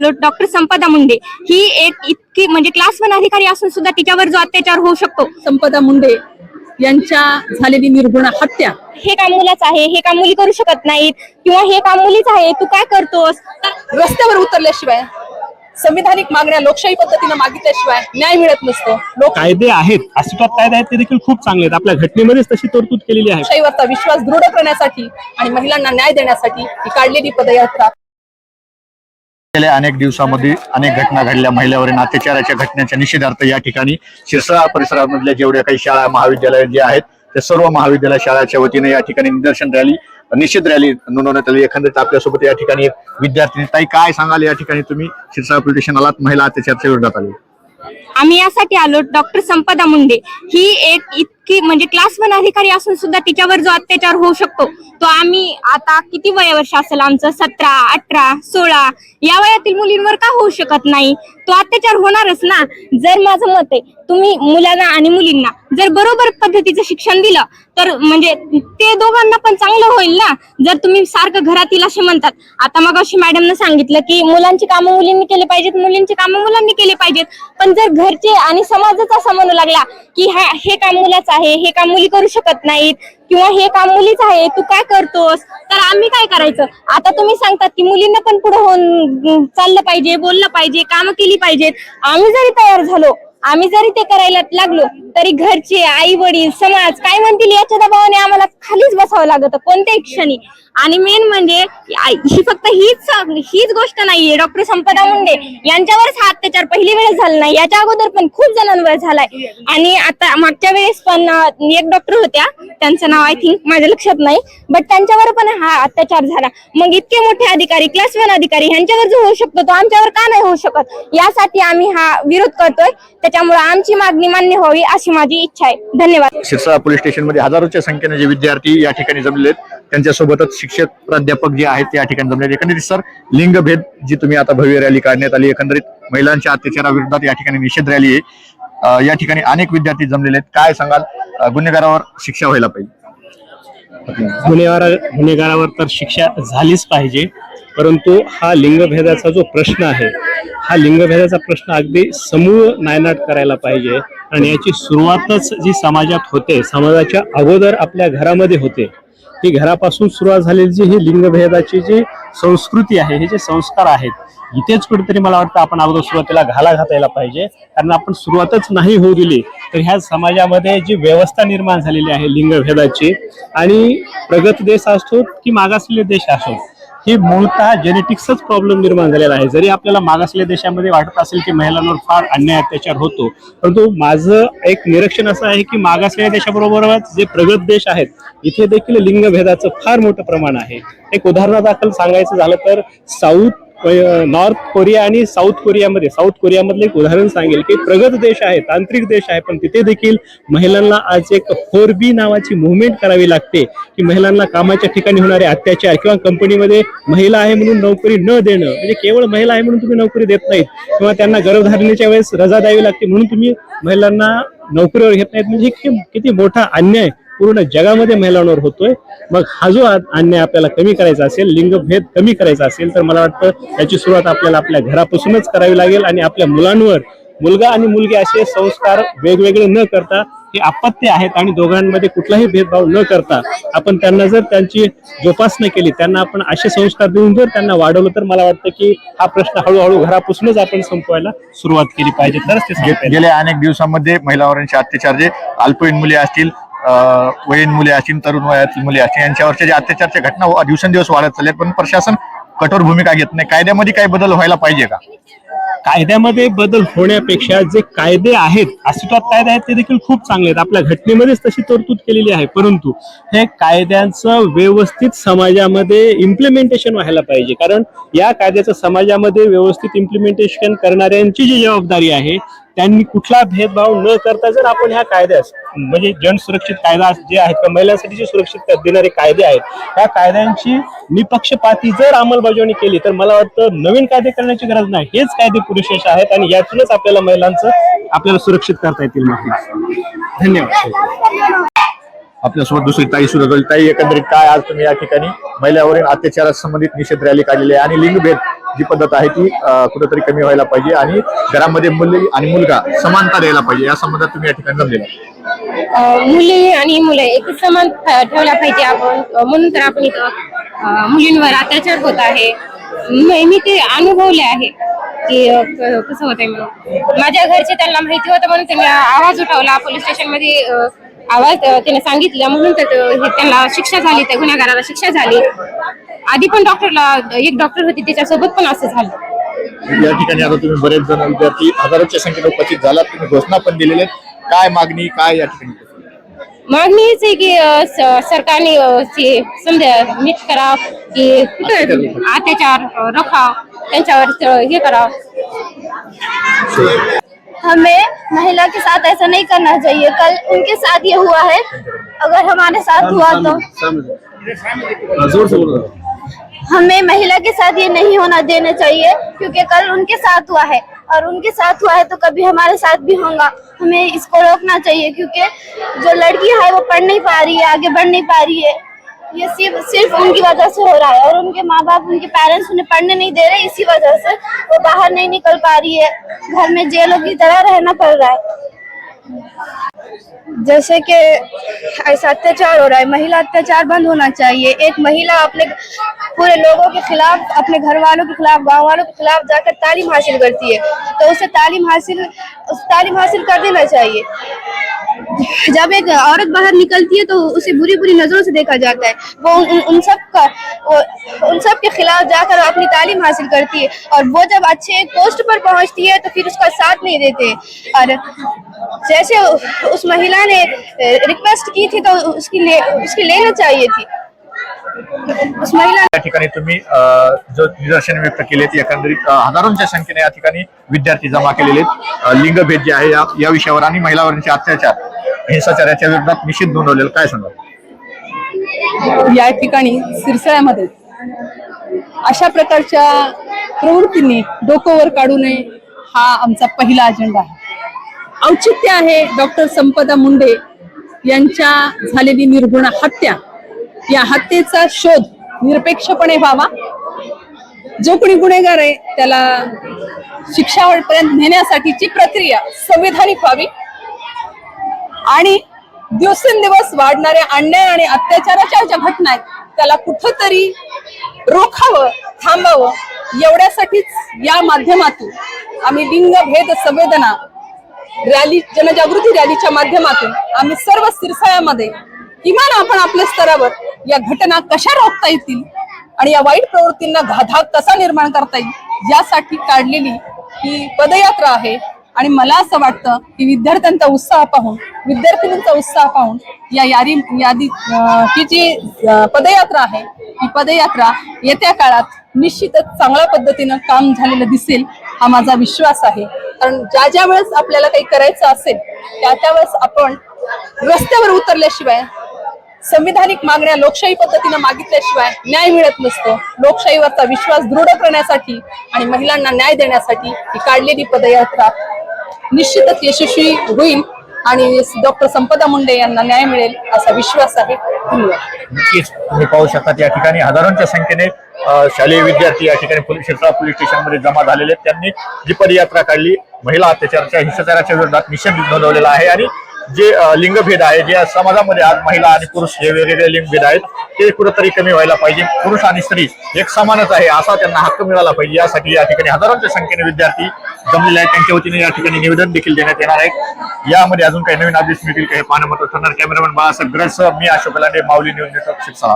Doctor संपदा मुंडे. ही एक इतकी म्हणजे क्लास वन अधिकारी असून सुद्धा तिच्यावर जो अत्याचार होऊ शकतो. संपदा मुंडे यांच्या झालेली निर्घुण हत्या. हे काम मुलाच आहे हे काम मुली करू शकत नाहीत. किंवा हे काम मुलीच आहे तू काय करतोस? तर रस्त्यावर उतरल्याशिवाय संविधानिक मागण्या लोकशाही पद्धतीनं मागितल्याशिवाय न्याय मिळत नसतो. लोकशाहीवरचा कायदे आहेत अस्तित्वात कायदे आहेत ते देखील खूप चांगले आहेत. आपल्या घटनेमध्येच तशी तरतूद केलेली आहे. विश्वास दृढ करण्यासाठी आणि महिलांना न्याय देण्यासाठी ही काढलेली पदयात्रा गेल्या अनेक दिवसामध्ये अनेक घटना घडल्या. महिलावरील अत्याचाराच्या घटनेच्या निषेधार्थ या ठिकाणी शिरसाळा परिसरामधल्या जेवढ्या काही शाळा महाविद्यालय जे आहेत त्या सर्व महाविद्यालय शाळाच्या वतीने या ठिकाणी निदर्शन रॅली निषेध रॅली नोंदवण्यात आली. एखाद्या आपल्यासोबत या ठिकाणी विद्यार्थी ताई काय सांगाल? या ठिकाणी तुम्ही शिरसाळा पोलीस स्टेशन आलात. महिला अत्याचाराच्या विरोधात आली. आम्ही यासाठी आलो. डॉक्टर संपदा मुंडे. ही एक की म्हणजे क्लास वन अधिकारी असून सुद्धा तिच्यावर जो अत्याचार होऊ शकतो तो आम्ही आता किती वयावर्ष असेल आमचं? सतरा अठरा सोळा या वयातील मुलींवर का होऊ शकत नाही? तो अत्याचार होणारच ना? जर माझं मत आहे तुम्ही मुलांना आणि मुलींना जर बरोबर पद्धतीचं शिक्षण दिलं तर म्हणजे ते दोघांना पण चांगलं होईल ना? जर तुम्ही सारखं घरातील असे म्हणतात आता मग अशी मॅडमनं सांगितलं की मुलांची कामं मुलींनी केले पाहिजेत मुलींची कामं मुलांनी केले पाहिजेत. पण जर घरचे आणि समाजच असा म्हणू लागला की हा हे काम मुलाचं आहे हे काम मुली करू शकत नाहीत किंवा हे काम मुलीच आहे तू काय करतोस? तर आम्ही काय करायचं? आता तुम्ही सांगतात की मुलींना पण पुढे होऊन चाललं पाहिजे बोललं पाहिजे कामं केली पाहिजेत. आम्ही जरी तयार झालो आम्ही जरी ते करायला लागलो तरी घरचे आई वडील समाज काय म्हणतील याच्या दबावाने आम्हाला खालीच बसावं लागत कोणत्याही क्षणी. आणि मेन म्हणजे ही फक्त हीच हीच गोष्ट नाहीये. डॉक्टर संपदा मुंडे यांच्यावरच हा अत्याचार पहिली वेळेस झाला नाही. याच्या अगोदर पण खूप जणांवर झालाय. आणि आता मागच्या वेळेस पण एक डॉक्टर होत्या त्यांचं नाव आय थिंक माझ्या लक्षात नाही बट त्यांच्यावर पण हा अत्याचार झाला. मग इतके मोठे अधिकारी क्लास वन अधिकारी यांच्यावर जो होऊ शकतो तो आमच्यावर का नाही होऊ शकत? यासाठी आम्ही हा विरोध करतोय. त्यामुळे आमची मागणी मान्य व्हावी अशी माझी इच्छा आहे. धन्यवाद. शिरसा पोलीस स्टेशनमध्ये हजारोच्या संख्येने जे विद्यार्थी या ठिकाणी जमलेले आहेत त्यांच्यासोबतच शिक्षक प्राध्यापक जे आहेत या ठिकाणी जमलेले आहेत. एकंदरीत सर लिंगभेद जी तुम्ही आता भव्य रॅली काढण्यात आली एकंदरीत महिलांच्या अत्याचाराविरोधात या ठिकाणी निषेध रॅली आहे. या ठिकाणी अनेक विद्यार्थी जमलेले आहेत. काय सांगाल? गुन्हेगारावर शिक्षा व्हायला पाहिजे. गुन्हेगार गुन्हेगारावर तर शिक्षा झालीच पाहिजे परंतु हा लिंगभेदाचा जो प्रश्न आहे हा लिंगभेदाचा प्रश्न अगदी समूळ नायनाट करायला पाहिजे. आणि याची सुरुवातच जी समाजात होते समाजाच्या अगोदर आपल्या घरामध्ये होते ही घरापासून सुरुवात झालेली जी ही लिंगभेदाची जी संस्कृती आहे हे जे संस्कार आहेत इथेच कुठेतरी मला वाटतं आपण अगोदर सुरुवातीला घाला घातायला पाहिजे. कारण आपण सुरुवातच नाही होऊ दिली तर ह्या समाजामध्ये जी व्यवस्था निर्माण झालेली आहे लिंगभेदाची आणि प्रगत देश असतो की मागासलेले देश असो ही मूळतः जेनेटिक्सच प्रॉब्लेम निर्माण झालेला आहे. जरी आपल्याला मागासलेल्या देशामध्ये वाटत असेल की महिलांवर फार अन्याय अत्याचार होतो परंतु माझं एक निरीक्षण असं आहे की मागासलेल्या देशाबरोबरच जे प्रगत देश आहेत इथे देखील लिंगभेदाचं फार मोठं प्रमाण आहे. एक उदाहरणादाखल सांगायचं झालं तर साऊथ नॉर्थ कोरिया आणि साऊथ कोरियामध्ये साऊथ कोरियामधलं एक उदाहरण सांगेल की प्रगत देश आहे तांत्रिक देश आहे पण तिथे देखील महिलांना आज एक फोर बी नावाची मुवमेंट करावी लागते की महिलांना कामाच्या ठिकाणी होणारे अत्याचार किंवा कंपनीमध्ये महिला आहे म्हणून नोकरी न देणं म्हणजे केवळ महिला आहे म्हणून तुम्ही नोकरी देत नाहीत किंवा त्यांना गर्भधारणेच्या वेळेस रजा द्यावी लागते म्हणून तुम्ही महिलांना नोकरीवर घेत नाहीत म्हणजे किती मोठा अन्याय पूर्ण जगामध्ये महिलांवर होतोय. मग हा जो अन्याय आपल्याला कमी करायचा असेल लिंगभेद कमी करायचा असेल तर मला वाटतं याची सुरुवात आपल्याला आपल्या घरापासूनच करावी लागेल आणि आपल्या मुलांवर मुलगा आणि मुलगी असे संस्कार वेगवेगळे न करता हे अपत्य आहेत आणि दोघांमध्ये कुठलाही भेदभाव न करता आपण त्यांना जर त्यांची जोपासना केली त्यांना आपण असे संस्कार देऊन जर त्यांना वाढवलं तर मला वाटतं की हा प्रश्न हळूहळू घरापासूनच आपण संपवायला सुरुवात केली पाहिजे. तरच ते गेल्या अनेक दिवसांमध्ये महिलावरांचे अत्याचार जे अल्पवयीन मुली असतील वयीन मुली असतील तरुण वयातील मुली असतील यांच्यावरच्या ज्या अत्याचारच्या घटना हो, दिवसेंदिवस वाढत चालल्या आहेत, पण प्रशासन कठोर भूमिका घेत नाही. कायद्यामध्ये काही बदल व्हायला पाहिजे का? कायद्यामध्ये बदल होण्यापेक्षा जे कायदे आहेत अस्तित्वात कायदे आहेत ते देखील खूप चांगले आहेत. आपल्या घटनेमध्येच तशी तरतूद केलेली आहे. परंतु हे कायद्यांचं व्यवस्थित समाजामध्ये इम्प्लिमेंटेशन व्हायला पाहिजे. कारण या कायद्याचं समाजामध्ये व्यवस्थित इम्प्लिमेंटेशन करणाऱ्यांची जी जबाबदारी आहे त्यांनी कुठला भेदभाव न करता जर आपण ह्या कायद्यास म्हणजे जन सुरक्षित कायदा जे आहेत किंवा महिलांसाठी जे सुरक्षित देणारे कायदे आहेत त्या कायद्यांची निपक्षपाती जर अंमलबजावणी केली तर मला वाटतं नवीन कायदे करण्याची गरज नाही. हेच कायदे पुरुषेश आहेत आणि यातूनच आपल्याला महिलांचं आपल्याला सुरक्षित करता येतील धन्यवाद. आपल्यासोबत दुसरी ताई सुद्धा ताई एकंदरीत काय आज तुम्ही या ठिकाणी महिलावरील अत्याचारात संबंधित निषेध रॅली काढलेली आहे आणि लिंगभेद जी पद्धत आहे ती कुठेतरी कमी व्हायला पाहिजे आणि घरामध्ये मुली आणि मुलगा समानता द्यायला पाहिजे या संबंधात तुम्ही या ठिकाणी जमलेला मुली आणि मुले एक समान ठेवला पाहिजे आपण. म्हणून तर आपण इथं मुलींवर अत्याचार होत आहे. मी मी ते अनुभवले आहे. की कसं होतंय म्हणून. माझ्या घरचे त्यांना माहिती होतं म्हणून त्यांनी आवाज उठवला. पोलीस स्टेशनमध्ये आवाज त्याने सांगितलं. म्हणून तर हे त्यांना शिक्षा झाली त्या गुन्हेगाराला शिक्षा झाली. आधी पण डॉक्टरला एक डॉक्टर होती त्याच्यासोबत पण असं झालं. या ठिकाणी आता तुम्ही बरेच जण विद्यार्थी हजारोच्या संख्येने उपस्थित झालात तुम्ही घोषणा पण दिलेल्या आहेत. काय मागणी काय या ठिकाणी? मागणी हीच आहे की अ, स- सरकारने अ, ते समजा नीट करा की कुठं अत्याचार अ, रोखा त्यांच्यावर हे करा. हमें महिला के साथ ऐसा नहीं करना चाहिए। कल उनके साथ ये हुआ है। अगर हमारे साथ हुआ तो। हमें महिला के साथ ये नहीं होना देना चाहिए, क्योंकि कल उनके साथ हुआ है। और उनके साथ हुआ है तो कभी हमारे साथ भी होगा। हमें इसको रोकना चाहिए, क्योंकि जो लड़की है, वो पढ़ नहीं पा रही है, आगे बढ़ नहीं पा रही है। ये सिर्फ़ सिर्फ़ उनकी वजह से हो रहा है। और उनके माँ बाप उनके पेरेंट्स उन्हें पढ़ने नहीं दे रहे, इसी वजह से वो बाहर नहीं निकल पा रही है। घर में जेलों की तरह रहना पड़ रहा है। जैसे कि ऐसा अत्याचार हो रहा है, महिला अत्याचार बंद होना चाहिए। एक महिला अपने पूरे लोगों के खिलाफ अपने घर वालों के खिलाफ गाँव वालों के खिलाफ जाकर तालीम हासिल करती है। तो उसे तालीम हासिल उस तालीम हासिल कर देना चाहिए। जब एक औरत बाहर निकलती है तो उसे बुरी बुरी नज़रों से देखा जाता है। वो उन, उन, सब का वो, उन सब के खिलाफ जाकर अपनी तालीम हासिल करती है। और वो जब अच्छे पोस्ट पर पहुँचती है तो फिर उसका साथ नहीं देते। और जैसे उस महिला ने रिक्वेस्ट की थी तो उसकी ले, उसकी लेना चाहिए थी। महिला या ठिकाणी तुम्ही जो निदर्शन व्यक्त केले ते एकंदरीत हजारोंच्या संख्येने या ठिकाणी विद्यार्थी जमा केलेले आहेत. लिंगभेद जे आहे या या विषयावर आणि महिलावरील अत्याचार हिंसाचाराच्या विरोधात निषेध नोंदवलेला काय सांगा या ठिकाणी सिरसाळ्यामध्ये अशा प्रकारच्या प्रवृत्तींनी डोकं वर काढू नये हा आमचा पहिला अजेंडा आहे. औचित्य आहे डॉक्टर संपदा मुंडे यांच्या झालेली निर्गुण हत्या या हत्येचा शोध निरपेक्षपणे व्हावा. जो कोणी गुन्हेगार आहे त्याला शिक्षापर्यंत नेण्यासाठीची प्रक्रिया संविधानिक व्हावी. आणि दिवसेंदिवस वाढणाऱ्या अन्याय आणि अत्याचाराच्या ज्या घटना आहेत त्याला कुठंतरी रोखावं थांबावं एवढ्यासाठीच या माध्यमातून आम्ही लिंगभेद संवेदना रॅली जनजागृती रॅलीच्या माध्यमातून आम्ही सर्व सिरसाळ्यामध्ये किमान आपण आपल्या स्तरावर या घटना कशा रोखता येतील आणि या वाईट प्रवृत्तींना गाधा कसा निर्माण करता येईल यासाठी काढलेली ही पदयात्रा आहे. आणि मला असं वाटतं की विद्यार्थ्यांचा उत्साह पाहून विद्यार्थिनींचा उत्साह पाहून या यादी यादी ही जी पदयात्रा आहे ही पदयात्रा येत्या काळात निश्चितच चांगल्या पद्धतीनं काम झालेलं दिसेल हा माझा विश्वास आहे. कारण ज्या ज्या वेळेस आपल्याला काही करायचं असेल त्या त्यावेळेस आपण रस्त्यावर उतरल्याशिवाय संविधानिक मागण्या लोकशाही पद्धतीनं मागितल्याशिवाय न्याय मिळत नसतो. लोकशाहीवरचा विश्वास दृढ करण्यासाठी आणि महिलांना न्याय देण्यासाठी ही काढलेली पदयात्रा निश्चितच यशस्वी होईल आणि डॉक्टर संपदा मुंडे यांना न्याय मिळेल असा विश्वास आहे. नक्कीच तुम्ही पाहू शकता या ठिकाणी हजारोंच्या संख्येने शालेय विद्यार्थी या ठिकाणी पोलीस क्षेत्रात पोलीस स्टेशनमध्ये जमा झालेले आहेत. त्यांनी जी पदयात्रा काढली महिला अत्याचाराच्या हिंसाचाराच्या विरोधात निषेध नोंदवलेला आहे आणि जे लिंगभेद आहे जे समाजामध्ये आज महिला आणि पुरुष हे वेगवेगळे लिंगभेद आहेत ते कुठेतरी कमी व्हायला पाहिजे. पुरुष आणि स्त्री एक समानच आहे असा त्यांना हक्क मिळाला पाहिजे. यासाठी या ठिकाणी हजारांच्या संख्येने विद्यार्थी जमलेले आहेत. त्यांच्या वतीने या ठिकाणी निवेदन देखील देण्यात येणार आहे. यामध्ये अजून काही नवीन आदेश मिळतील काही पाहणं महत्त्व ठरणार. कॅमेरामॅन बाळासाहेब ग्रस मी अशोक लांडे माऊली न्यूज नेटवर्क शिक्षा